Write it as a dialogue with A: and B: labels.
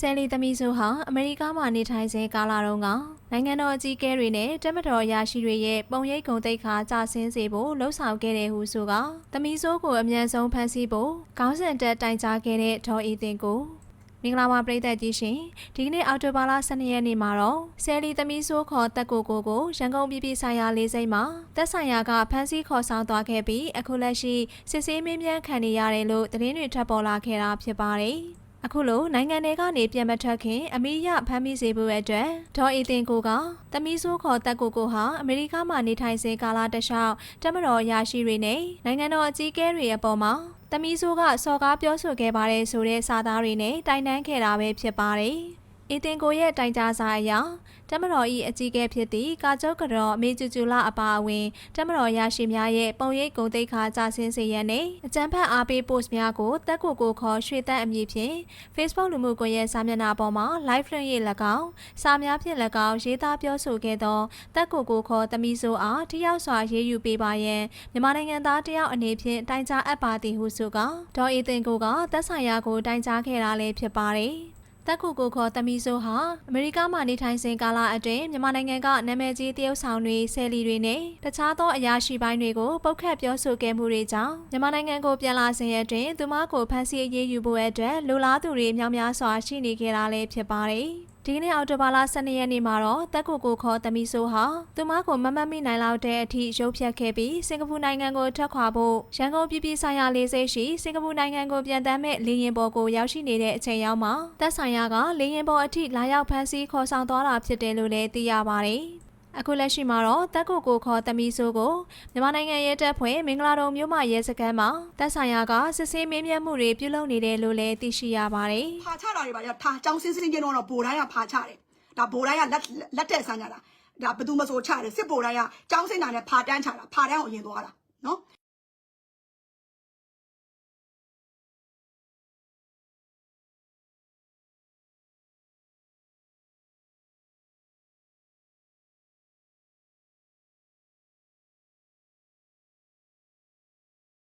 A: ဆယ်လီသမီးစုဟာအမေရိကမှာနေထိုင်စဉ်ကာလတုန်းကနိုင်ငံတော်အကြီးအကဲတွေနဲ့တက်မတော်အရာရှိတွေရဲ့ပုံရိပ်ဂုံတိတ်ခါကြာဆင်းစေဖို့လှုံ့ဆော်ခဲ့တဲ့ဟုဆိုကသမီးစုကိုအမြန်ဆုံးဖမ်းဆီးဖို့ခေါင်းစဉ်တက်တိုင်ကြားခဲ့တဲ့ဒေါ်အေးတင်ကိုမင်္ဂလာပါပရိသတ်ကြီးရှင်ဒီကနေ့အော်တိုဘာလ12ရက်နေ့မှာတော့ဆယ်လီသမီးဆိုးခေါ်တက်ကိုကိုကိုရန်ကုန်ပြည်ပြည်ဆိုင်ရာလေးစိမ်းမှာတက်ဆိုင်ရာကဖမ်းဆီးခေါ်ဆောင်သွားခဲ့ပြီးအခုလက်ရှိစစ်ဆေးမင်းမြန်းခံနေရတယ်လို့သတင်းတွေထွက်ပေါ်လာခဲ့တာဖြစ်ပါတယ် အခုလိုနိုင်ငံတွေကနေပြန်မထွက်ခင်အမေရဖမ်းမိစေဖို့အတွက်ဒေါ်အေတင်ကိုကတမီးဆိုးခေါ်တက်ကိုကိုဟာအမေရိကမှာနေထိုင်စေကာလတစ်လျှောက်တက်မတော်ရာရှိတွေနဲ့နိုင်ငံတော်အကြီးအကဲတွေအပေါ်မှာတမီးဆိုးကစော်ကားပြောဆိုခဲ့ပါတယ်ဆိုတဲ့စာသားတွေနဲ့တိုင်တန်းခဲ့တာပဲဖြစ်ပါတယ်။ အေတင်ကိုရဲ့တိုင်ကြားစာအရတမတော်ဤအကြီးအကဲဖြစ်သည့်ကာကျုတ်ကတော်အမေကျူကျူလာအပါအဝင်တမတော်ရရှိများရဲ့ပုံရိပ်ဂုံတိတ်ခါကြာဆင်းစေရန်နဲ့အကြံဖက်အားပေး post များကိုတက်ကိုကိုခေါ်ရွှေတက်အမည်ဖြင့် Facebook လူမှုကွန်ရက်စာမျက်နှာပေါ်မှာ live link ရေး၎င်းစာများဖြင့်၎င်းရေးသားပြောဆိုခဲ့သောတက်ကိုကိုခေါ်သမီးဆိုအားထိရောက်စွာရေးယူပေးပါရန်မြန်မာနိုင်ငံသားတယောက်အနေဖြင့်တိုင်ကြားအပ်ပါသည်ဟုဆိုကဒေါ်အေတင်ကိုကသက်ဆိုင်ရာကိုတိုင်ကြားခဲ့တာလည်းဖြစ်ပါတယ် တက်ခုကိုခေါ်တမီဆိုဟာအမေရိကမှာနေထိုင်စဉ်ကာလအတွင်းမြန်မာနိုင်ငံကနာမည်ကြီးတရုတ်ဆောင်တွေဆယ်လီတွေနဲ့တခြားသောအရာရှိပိုင်းတွေကိုပုတ်ခတ်ပြောဆိုခဲ့မှုတွေကြောင့်မြန်မာနိုင်ငံကိုပြန်လာစဉ်ရက်တွင်သူမကိုဖမ်းဆီးအရေးယူဖို့အတွက်လိုလားသူတွေများများစွာရှိနေခဲ့တာလည်းဖြစ်ပါတယ် ဒီကနေ့အော်တိုဘာလ12ရက်နေ့မှာတော့တက်ကိုကိုခေါ်တမီဆိုဟာသူမကိုမမတ်မိနိုင်လောက်တဲ့အထိရုပ်ဖြတ်ခဲ့ပြီးစင်ကာပူနိုင်ငံကိုထွက်ခွာဖို့ရန်ကုန်ပြည်ပြည်ဆိုင်ရာလေးစိတ်ရှိစင်ကာပူနိုင်ငံကိုပြန်တမ်းမဲ့လေယာဉ်ပေါ်ကိုရောက်ရှိနေတဲ့အချိန်ရောက်မှာတက်ဆိုင်ရာကလေယာဉ်ပေါ်အထိလာရောက်ဖမ်းဆီးခေါ်ဆောင်သွားတာဖြစ်တယ်လို့လည်းသိရပါတယ်။ အခုလက်ရှိမှာတော့တက်ကိုကိုခေါ်တမီဆိုကိုမြန်မာနိုင်ငံရဲတပ်ဖွဲ့မင်္ဂလာတုံမြို့မရဲစခန်းမှာတက်ဆိုင်ရာကစစ်ဆေးမေးမြန်းမှုတွေပြုလုပ်နေတယ်လို့လည်းသိရှိရပါတယ်။
B: ဖာချတာတွေပါရထားចောင်းစင်းစင်းချင်းတော့ဘိုတိုင်းကဖာချတယ်ဒါဘိုတိုင်းကလက်လက်တက်ဆန်းကြတာဒါဘယ်သူမဆိုချတယ်စစ်ဘိုတိုင်းကចောင်းစင်းတာနဲ့ဖာတန်းချတာဖာတန်းကိုအရင်သွားတာ